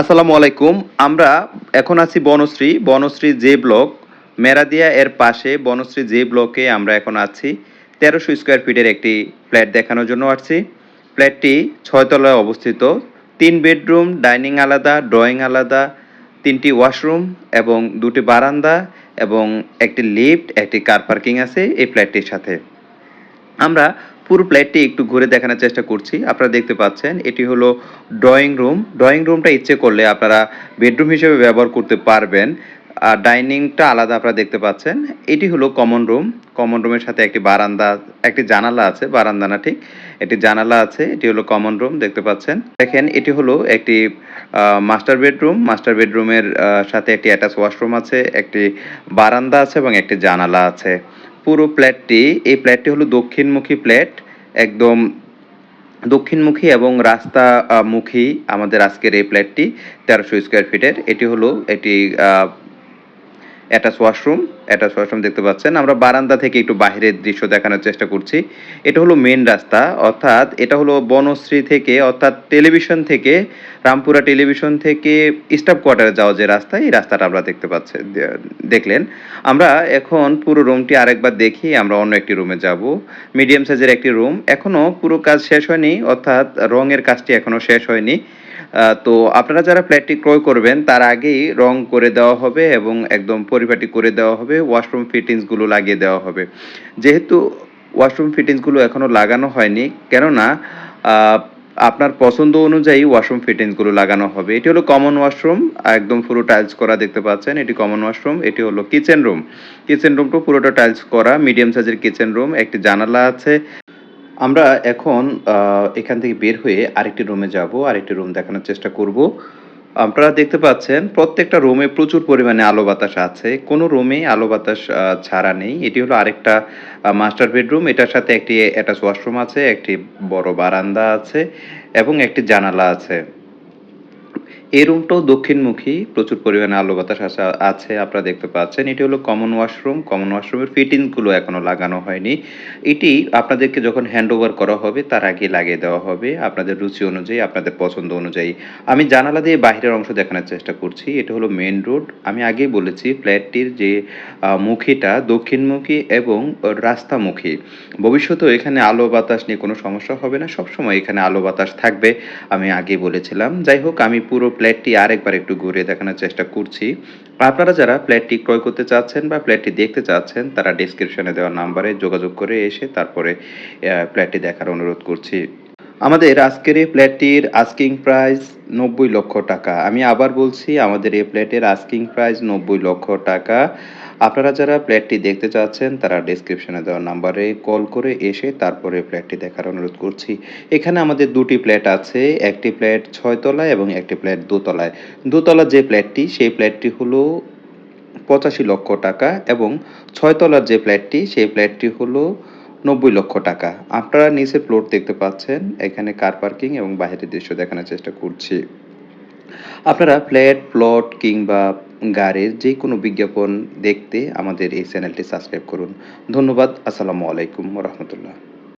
আসসালামু আলাইকুম। আমরা এখন আছি বনশ্রী বনশ্রী জে ব্লক। মেরাদিয়া এর পাশে বনশ্রী জে ব্লকে আমরা এখন আছি। তেরোশো স্কোয়ার ফিটের একটি ফ্ল্যাট দেখানোর জন্য আসছি। ফ্ল্যাটটি ছয়তলায় অবস্থিত। তিন বেডরুম, ডাইনিং আলাদা, ড্রয়িং আলাদা, তিনটি ওয়াশরুম এবং দুটি বারান্দা এবং একটি লিফট, একটি কার পার্কিং আছে এই ফ্ল্যাটটির সাথে। আমরা পুরো ফ্ল্যাটটি একটু ঘুরে দেখানোর চেষ্টা করছি। আপনারা দেখতে পাচ্ছেন, এটি হলো ড্রয়িং রুম ড্রয়িং রুমটা ইচ্ছে করলে আপনারা বেডরুম হিসেবে ব্যবহার করতে পারবেন। আর ডাইনিংটা আলাদা আপনারা দেখতে পাচ্ছেন। এটি হলো কমন রুম কমন রুমের সাথে একটি বারান্দা, একটি জানালা আছে, বারান্দা না ঠিক? একটি জানালা আছে, এটি হলো কমন রুম দেখতে পাচ্ছেন। দেখেন, এটি হলো একটি মাস্টার বেডরুম মাস্টার বেডরুমের সাথে একটি অ্যাটাচ ওয়াশরুম আছে, একটি বারান্দা আছে এবং একটি জানালা আছে। পুরো প্ল্যাটটি এই প্ল্যাটটি হলো দক্ষিণমুখী প্ল্যাট একদম দক্ষিণমুখী এবং রাস্তা মুখী আমাদের আজকের এই প্ল্যাটটি তেরোশো স্কোয়ার ফিটের এটি হলো, এটি অ্যাটাচ ওয়াশরুম অ্যাটাচ ওয়াশরুম দেখতে পাচ্ছেন। আমরা বারান্দা থেকে একটু বাইরের দৃশ্য দেখানোর চেষ্টা করছি। এটা হলো মেন রাস্তা, অর্থাৎ এটা হলো বনশ্রী থেকে, অর্থাৎ টেলিভিশন থেকে, রামপুরা টেলিভিশন থেকে স্টাফ কোয়ার্টারে যাওয়া যে রাস্তা, এই রাস্তাটা আমরা দেখতে পাচ্ছি দেখলেন। আমরা এখন পুরো রুমটি আরেকবার দেখি, আমরা অন্য একটি রুমে যাব। মিডিয়াম সাইজের একটি রুম এখনও পুরো কাজ শেষ হয়নি, অর্থাৎ রঙের কাজটি এখনও শেষ হয়নি। তো আপনারা যারা ফ্ল্যাটটি ক্রয় করবেন, তার আগেই রং করে দেওয়া হবে এবং একদম পরিপাটি করে দেওয়া হবে ওয়াশরুম ফিটিংসগুলো লাগিয়ে দেওয়া হবে। যেহেতু ওয়াশরুম ফিটিংসগুলো এখনও লাগানো হয়নি, কেননা আপনার পছন্দ অনুযায়ী ওয়াশরুম ফিটিংসগুলো লাগানো হবে। এটি হলো কমন ওয়াশরুম একদম পুরো টাইলস করা দেখতে পাচ্ছেন, এটি কমন ওয়াশরুম এটি হলো কিচেন রুম কিচেন রুমটা পুরোটা টাইলস করা মিডিয়াম সাইজের কিচেন রুম একটি জানালা আছে আমরা এখন এখান থেকে বের হয়ে আরেকটি রুমে যাব, আরেকটি রুম দেখানোর চেষ্টা করব। আপনারা দেখতে পাচ্ছেন, প্রত্যেকটা রুমে প্রচুর পরিমাণে আলো বাতাস আছে। কোনো রুমে আলো বাতাস ছাড়া নেই। এটি হলো আরেকটা মাস্টার বেডরুম এটার সাথে একটি অ্যাটাচ ওয়াশরুম আছে, একটি বড় বারান্দা আছে এবং একটি জানালা আছে। এই রুমটাও দক্ষিণমুখী, প্রচুর পরিমাণে আলো বাতাস আসা- আছে, আপনারা দেখতে পাচ্ছেন। এটি হলো কমন ওয়াশরুম কমন ওয়াশরুমের ফিটিংসগুলো এখনও লাগানো হয়নি। এটি আপনাদেরকে যখন হ্যান্ড ওভার করা হবে, তার আগে লাগিয়ে দেওয়া হবে। আপনাদের রুচি অনুযায়ী, আপনাদের পছন্দ অনুযায়ী। আমি জানালা দিয়ে বাইরের অংশ দেখানোর চেষ্টা করছি। এটা হলো মেন রোড আমি আগেই বলেছি ফ্ল্যাটটির যে মুখীটা দক্ষিণমুখী এবং রাস্তামুখী। ভবিষ্যতেও এখানে আলো বাতাস নিয়ে কোনো সমস্যা হবে না। সবসময় এখানে আলো বাতাস থাকবে। আমি আগে বলেছিলাম। যাই হোক, আমি পুরো ফ্ল্যাটটি আরেকবার একটু ঘুরে দেখানোর চেষ্টা করছি। আপনারা যারা ফ্ল্যাটটি ক্রয় করতে চাচ্ছেন বা ফ্ল্যাটটি দেখতে চাচ্ছেন, তারা ডিসক্রিপশনে দেওয়া নাম্বারে যোগাযোগ করে এসে তারপরে ফ্ল্যাটটি দেখার অনুরোধ করছি। আমাদের আজকের এই ফ্ল্যাটটির আস্কিং প্রাইস নব্বই লক্ষ টাকা। আমি আবার বলছি, আমাদের এই ফ্ল্যাটের আস্কিং প্রাইস নব্বই লক্ষ টাকা। আপনারা যারা ফ্ল্যাটটি দেখতে চাচ্ছেন, তারা ডিসক্রিপশনে দেওয়া নাম্বারে কল করে এসে তারপরে ফ্ল্যাটটি দেখার অনুরোধ করছি। এখানে আমাদের দুটি ফ্ল্যাট আছে, একটি ফ্ল্যাট ছয়তলায় এবং একটি ফ্ল্যাট দোতলায়। দোতলার যে ফ্ল্যাটটি সেই ফ্ল্যাটটি হলো পঁচাশি লক্ষ টাকা এবং ছয়তলার যে ফ্ল্যাটটি সেই ফ্ল্যাটটি হলো নব্বই লক্ষ টাকা। আপনারা নিচে প্লট দেখতে পাচ্ছেন, এখানে কার পার্কিং এবং বাইরের দৃশ্য দেখানোর চেষ্টা করছি। আপনারা ফ্ল্যাট প্লট কিংবা গাড়ির যে কোনো বিজ্ঞাপন দেখতে আমাদের এই চ্যানেলটি সাবস্ক্রাইব করুন। ধন্যবাদ আসসালামু আলাইকুম রহমতুল্লাহ।